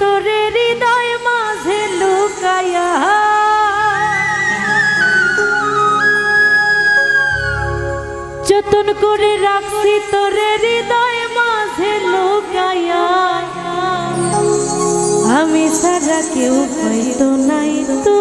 তোরে হৃদয় মাঝে লুকায়া যতন করে রাখছি তোরে হৃদয় মাঝে লুকায়া আমি সারা কেউ পাইতো নাই। তো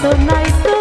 so nice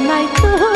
নাই তো।